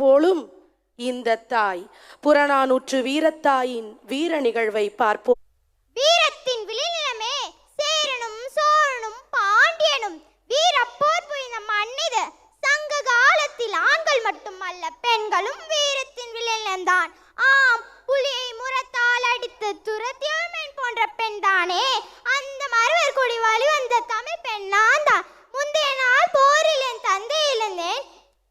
போலும் இந்த தாய் புறநானூற்று வீரத்தாயின் வீர நிகழ்வை பார்ப்போம். வீரத்தின் விழிநிலமே சேரனும் சோழனும் பாண்டியனும் வீரப்போர் புரிந்த மன்னிது சங்க காலத்தில் ஆண்கள் மட்டுமல்ல பெண்களும் வீரத்தின் விழிநிலம்தான் ஆம் புலியை முரத்தால் அடித்து துரத்தியவன் போன்ற பெண் தானே அந்த மரவர் கொடி வழிவந்த தமிழ் பெண் நான் தான் முந்தைய நாள் போரில் என் தந்தை இழந்தேன்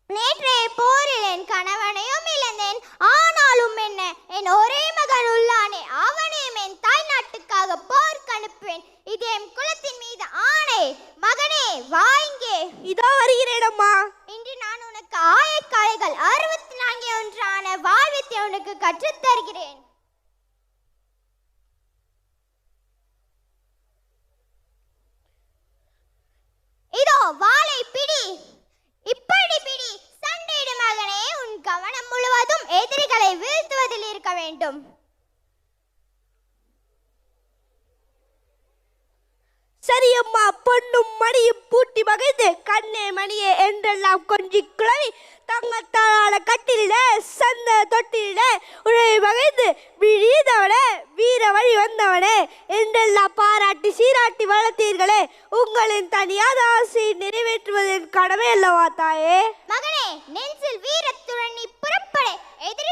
நேற்றைய போரில் என் கணவனையும் இழந்தேன் ஆனாலும் என்ன என் ஒரே மகன் உள்ளானே அவனையும் என் தாய் நாட்டுக்காக போர்க்கு அனுப்புவேன் இது என் குலத்தின் மீது ஆணை மகனே வா இங்கே இதோ வருகிறேன் அம்மா இன்று நான் உனக்கு ஆயக்காலைகள் அறுபத்தி நான்கு ஒன்றான உங்களுக்கு கற்றுத்தருகிறேன் தருகிறேன். இதோ வாளை பிடி. இப்படி பிடி. சண்டையிடு மகனே உன் கவனம் முழுவதும் எதிரிகளை வீழ்த்துவதில் இருக்க வேண்டும். சரி அம்மா பொண்ணும் மணியும் பூட்டி மகிழ்ந்து கண்ணே மணியே என்றெல்லாம் கொஞ்சி குழவி தங்கத்தாலான கட்டில சந்த தொட்டில உழை மகிழ்ந்து விழிந்தவனே வீர வழி வந்தவனே என்றெல்லாம் பாராட்டி சீராட்டி வளர்த்தீர்களே உங்களின் தனியாத ஆசையை நிறைவேற்றுவதன் கடமை அல்லவா தாயே? மகனே நெஞ்சில் வீரத்துடன் நீ புறப்படு. எதிரி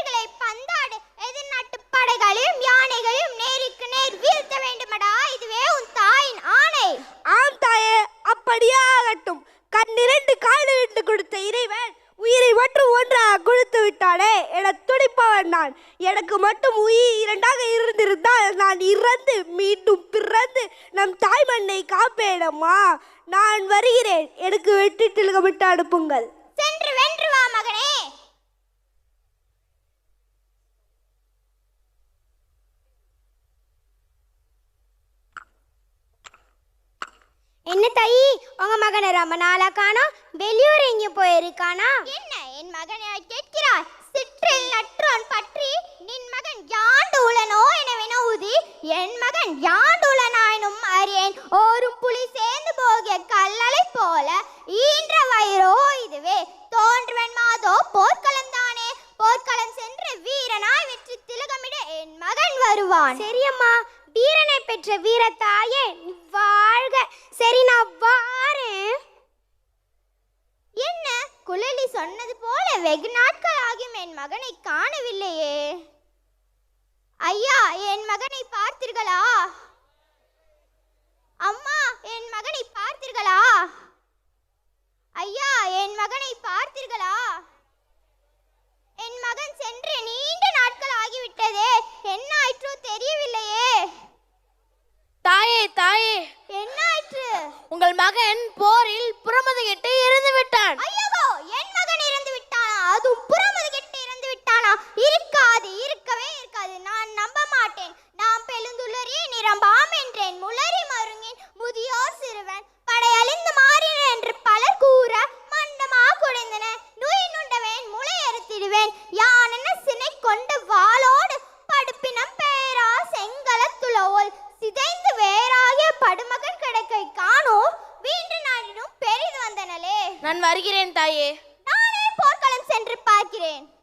அடியாகட்டும். கண்ணிரண்டு காலிரண்டு கொடுத்த இறைவன் உயிரை மட்டும் ஒன்றாக கொடுத்து விட்டானே என துடிப்பவன் நான். எனக்கு மட்டும் உயிர் இரண்டாக இருந்திருந்தால் நான் இறந்து மீண்டும் பிறந்து நம் தாய் மண்ணை காப்பேனம்மா. நான் வருகிறேன். எனக்கு வெட்டிட்டு விட்டு அனுப்புங்கள் சென்று வென்று வா மகனே என்ன தாயி? உங்க மகனை ரொம்ப நாளா காணோம். வெளியூர் எங்கேயும் போயிருக்கானா? என்ன என் மகனை கேட்கிறாய்? சிற்றில் நற்றோன் பற்றி நின் மகன் யாண்டு உளனோ என வினவுதி என் மகன் யான் வெகு நாட்கள் ஆகியும் என் மகனை காணவில்லையே. ஐயா என் மகனை பார்த்தீர்களா? அம்மா என் மகனை பார்த்தீர்களா? ஐயா என் மகனை பார்த்தீர்களா? என் மகன் சென்று நீண்ட நாட்கள் ஆகிவிட்டதே. என்ன ஆயிற்றோ தெரியவில்லையே. தாயே தாயே. என்ன ஆயிற்று? உங்கள் மகன் போரில் வருகிறேன் தாயே. நானே போர்க்களம் சென்று பார்க்கிறேன்?